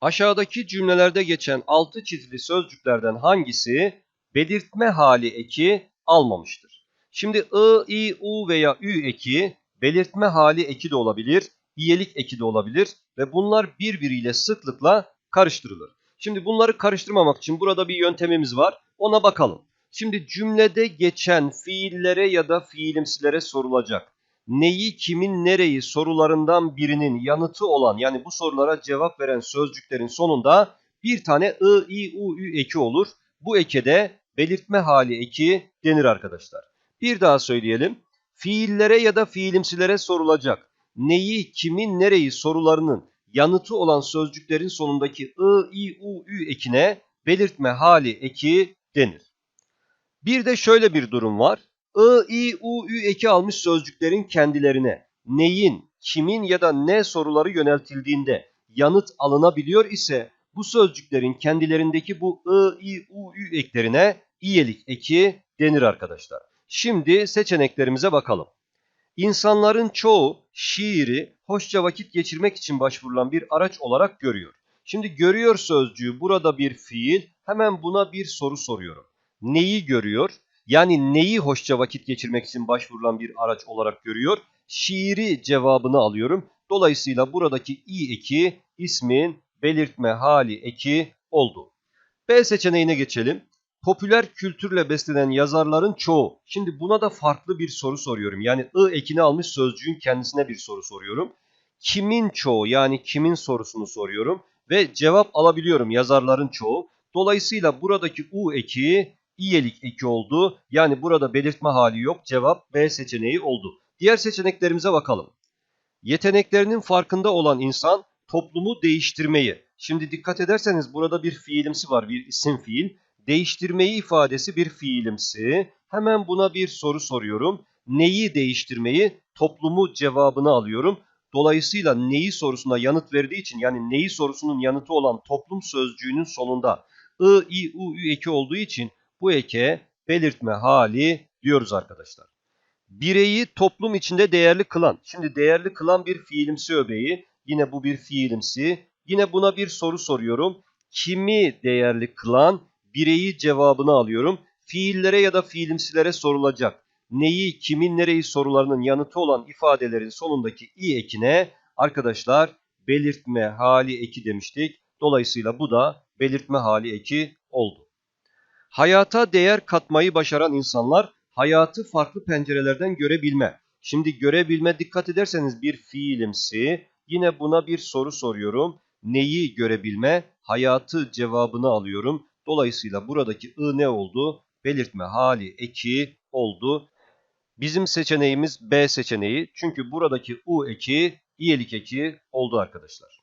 Aşağıdaki cümlelerde geçen altı çizili sözcüklerden hangisi belirtme hali eki almamıştır? Şimdi ı, i, u veya ü eki belirtme hali eki de olabilir, iyelik eki de olabilir ve bunlar birbiriyle sıklıkla karıştırılır. Şimdi bunları karıştırmamak için burada bir yöntemimiz var. Ona bakalım. Şimdi cümlede geçen fiillere ya da fiilimsilere sorulacak. Neyi, kimin, nereyi sorularından birinin yanıtı olan yani bu sorulara cevap veren sözcüklerin sonunda bir tane ı, i, u, ü eki olur. Bu eke de belirtme hali eki denir arkadaşlar. Bir daha söyleyelim. Fiillere ya da fiilimsilere sorulacak. Neyi, kimin, nereyi sorularının yanıtı olan sözcüklerin sonundaki ı, i, u, ü ekine belirtme hali eki denir. Bir de şöyle bir durum var. I, i, u, ü eki almış sözcüklerin kendilerine neyin, kimin ya da ne soruları yöneltildiğinde yanıt alınabiliyor ise bu sözcüklerin kendilerindeki bu ı, i, u, ü eklerine iyelik eki denir arkadaşlar. Şimdi seçeneklerimize bakalım. İnsanların çoğu şiiri hoşça vakit geçirmek için başvurulan bir araç olarak görüyor. Şimdi görüyor sözcüğü burada bir fiil. Hemen buna bir soru soruyorum. Neyi görüyor? Yani neyi hoşça vakit geçirmek için başvurulan bir araç olarak görüyor? Şiiri cevabını alıyorum. Dolayısıyla buradaki i eki ismin belirtme hali eki oldu. B seçeneğine geçelim. Popüler kültürle beslenen yazarların çoğu. Şimdi buna da farklı bir soru soruyorum. Yani ı ekini almış sözcüğün kendisine bir soru soruyorum. Kimin çoğu yani kimin sorusunu soruyorum ve cevap alabiliyorum yazarların çoğu. Dolayısıyla buradaki u eki iyelik eki oldu. Yani burada belirtme hali yok. Cevap B seçeneği oldu. Diğer seçeneklerimize bakalım. Yeteneklerinin farkında olan insan toplumu değiştirmeyi. Şimdi dikkat ederseniz burada bir fiilimsi var, bir isim fiil. Değiştirmeyi ifadesi bir fiilimsi. Hemen buna bir soru soruyorum. Neyi değiştirmeyi? Toplumu cevabını alıyorum. Dolayısıyla neyi sorusuna yanıt verdiği için yani neyi sorusunun yanıtı olan toplum sözcüğünün sonunda I, I, U, Ü eki olduğu için bu eke belirtme hali diyoruz arkadaşlar. Bireyi toplum içinde değerli kılan. Şimdi değerli kılan bir fiilimsi öbeği. Yine bu bir fiilimsi. Yine buna bir soru soruyorum. Kimi değerli kılan? Bireyi cevabını alıyorum. Fiillere ya da fiilimsilere sorulacak. Neyi, kimin, nereyi sorularının yanıtı olan ifadelerin sonundaki i ekine arkadaşlar belirtme hali eki demiştik. Dolayısıyla bu da belirtme hali eki oldu. Hayata değer katmayı başaran insanlar hayatı farklı pencerelerden görebilme. Şimdi görebilme dikkat ederseniz bir fiilimsi. Yine buna bir soru soruyorum. Neyi görebilme? Hayatı cevabını alıyorum. Dolayısıyla buradaki ı ne oldu? Belirtme hali eki oldu. Bizim seçeneğimiz B seçeneği. Çünkü buradaki u eki iyelik eki oldu arkadaşlar.